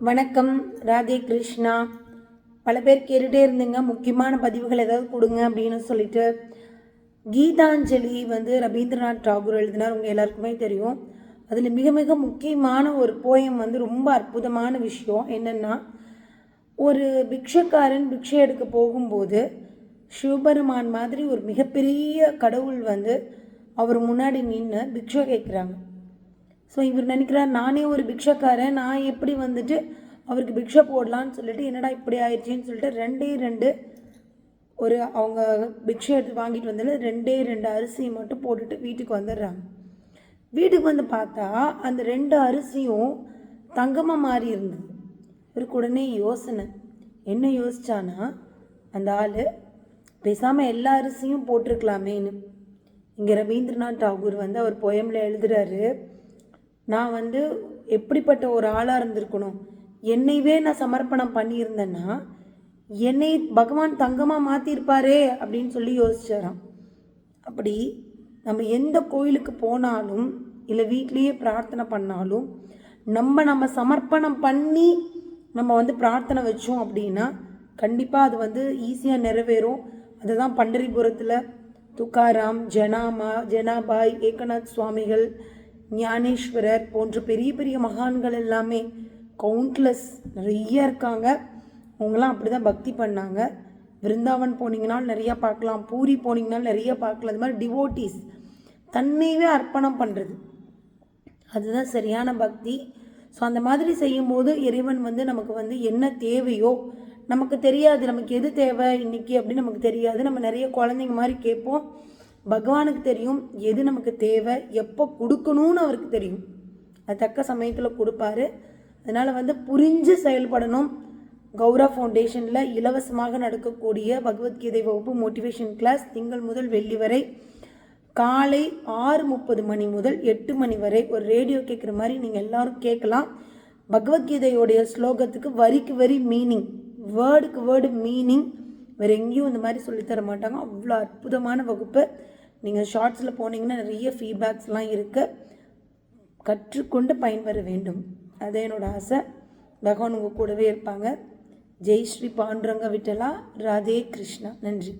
வணக்கம். ராதே கிருஷ்ணா. பல பேர் கேட்டுகிட்டே இருந்தீங்க. முக்கியமான பதிவுகள் ஏதாவது கொடுங்க அப்படின்னு சொல்லிட்டு. கீதாஞ்சலி வந்து ரவீந்திரநாத் டாகூர் எழுதினார். உங்கள் எல்லாருக்குமே தெரியும். அதில் மிக மிக முக்கியமான ஒரு போயம் வந்து ரொம்ப அற்புதமான விஷயம் என்னென்னா ஒரு பிக்ஷக்காரன் பிக்ஷை எடுக்க போகும்போது சிவபெருமான் மாதிரி ஒரு மிகப்பெரிய கடவுள் வந்து அவர் முன்னாடி நின்று பிக்ஷை கேட்குறாங்க ஸோ இவர் நினைக்கிறார் நானே ஒரு பிக்ஷக்காரன் நான் எப்படி வந்துட்டு அவருக்கு பிக்ஷை போடலான்னு சொல்லிட்டு என்னடா இப்படி ஆயிடுச்சின்னு சொல்லிட்டு ரெண்டே ரெண்டு ஒரு அவங்க பிக்ஷை எடுத்து வாங்கிட்டு வந்ததில் ரெண்டே ரெண்டு அரிசியை மட்டும் போட்டுட்டு வீட்டுக்கு வந்துடுறாங்க. வீட்டுக்கு வந்து பார்த்தா அந்த ரெண்டு அரிசியும் தங்கமாக மாறி இருந்தது. இவருக்கு உடனே யோசனை. என்ன யோசிச்சானா அந்த ஆள் பேசாமல் எல்லா அரிசியும் போட்டிருக்கலாமேன்னு. இங்கே ரவீந்திரநாத் டாகூர் வந்து அவர் பொயமில் எழுதுறாரு நான் வந்து எப்படிப்பட்ட ஒரு ஆளாக இருந்திருக்கணும்? என்னைவே நான் சமர்ப்பணம் பண்ணியிருந்தேன்னா என்னை பகவான் தங்கமாக மாற்றிருப்பாரே அப்படின்னு சொல்லி யோசிச்சாராம். அப்படி நம்ம எந்த கோயிலுக்கு போனாலும் இல்லை வீட்லேயே பிரார்த்தனை பண்ணாலும் நம்ம நம்ம சமர்ப்பணம் பண்ணி நம்ம வந்து பிரார்த்தனை வச்சோம் அப்படின்னா கண்டிப்பாக அது வந்து ஈஸியாக நிறைவேறும். அதுதான் பண்டரிபுரத்தில் துக்காராம் ஜனாமா ஜனாபாய் ஏகநாத் சுவாமிகள் ஞானேஸ்வரர் போன்ற பெரிய பெரிய மகான்கள் எல்லாமே கவுண்ட்லெஸ் நிறைய இருக்காங்க. அவங்களாம் அப்படி தான் பக்தி பண்ணாங்க. விருந்தாவன் போனீங்கனாலும் நிறையா பார்க்கலாம். பூரி போனீங்கனாலும் நிறைய பார்க்கலாம். அது மாதிரி டிவோட்டிஸ் தன்னையவே அர்ப்பணம் பண்ணுறது அதுதான் சரியான பக்தி. ஸோ அந்த மாதிரி செய்யும்போது இறைவன் வந்து நமக்கு வந்து என்ன தேவையோ நமக்கு தெரியாது. நமக்கு எது தேவை இன்றைக்கி அப்படின்னு நமக்கு தெரியாது. நம்ம நிறைய குழந்தைங்க மாதிரி கேட்போம். பகவானுக்கு தெரியும் எது நமக்கு தேவை எப்போ கொடுக்கணும்னு அவருக்கு தெரியும். அது தக்க சமயத்தில் கொடுப்பாரு. அதனால் வந்து புரிஞ்சு செயல்படணும். கௌரா ஃபவுண்டேஷனில் இலவசமாக நடக்கக்கூடிய பகவத்கீதை வகுப்பு மோட்டிவேஷன் கிளாஸ் திங்கள் முதல் வெள்ளி வரை காலை ஆறு முப்பது மணி முதல் எட்டு மணி வரை ஒரு ரேடியோ கேட்குற மாதிரி நீங்கள் எல்லாரும் கேட்கலாம் பகவத்கீதையோடைய ஸ்லோகத்துக்கு வரிக்கு வரி மீனிங் வேர்டுக்கு வேர்டு மீனிங் வேறு எங்கேயும் இந்த மாதிரி சொல்லித்தர மாட்டாங்க. அவ்வளோ அற்புதமான வகுப்பு. நீங்கள் ஷார்ட்ஸில் போனீங்கன்னா நிறைய ஃபீட்பேக்ஸ்லாம் இருக்குது கற்றுக்கொண்டு பயன்பெற வேண்டும். அது என்னோட ஆசை. பகவான் உங்கள் கூடவே இருப்பாங்க. ஜெய் ஸ்ரீ பாண்டுரங்க விட்டலா. ராதே கிருஷ்ணா. நன்றி.